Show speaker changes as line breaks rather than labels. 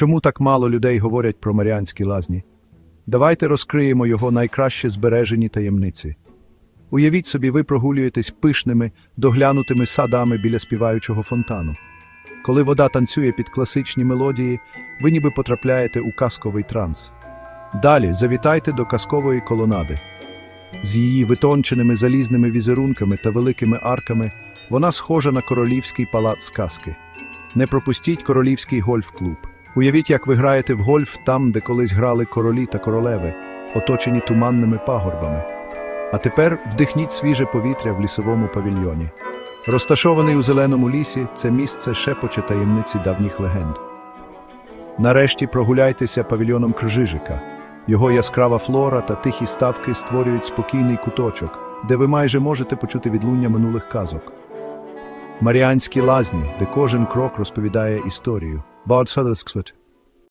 Чому так мало людей говорять про Маріанські лазні? Давайте розкриємо його найкраще збережені таємниці. Уявіть собі, ви прогулюєтесь пишними, доглянутими садами біля співаючого фонтану. Коли вода танцює під класичні мелодії, ви ніби потрапляєте у казковий транс. Далі завітайте до казкової колонади. З її витонченими залізними візерунками та великими арками вона схожа на королівський палац сказки. Не пропустіть королівський гольф-клуб. Уявіть, як ви граєте в гольф там, де колись грали королі та королеви, оточені туманними пагорбами. А тепер вдихніть свіже повітря в лісовому павільйоні. Розташований у зеленому лісі, це місце шепоче таємниці давніх легенд. Нарешті прогуляйтеся павільйоном Кржижика. Його яскрава флора та тихі ставки створюють спокійний куточок, де ви майже можете почути відлуння минулих казок. Маріанські лазні, де кожен крок розповідає історію. Баудсадесксвет.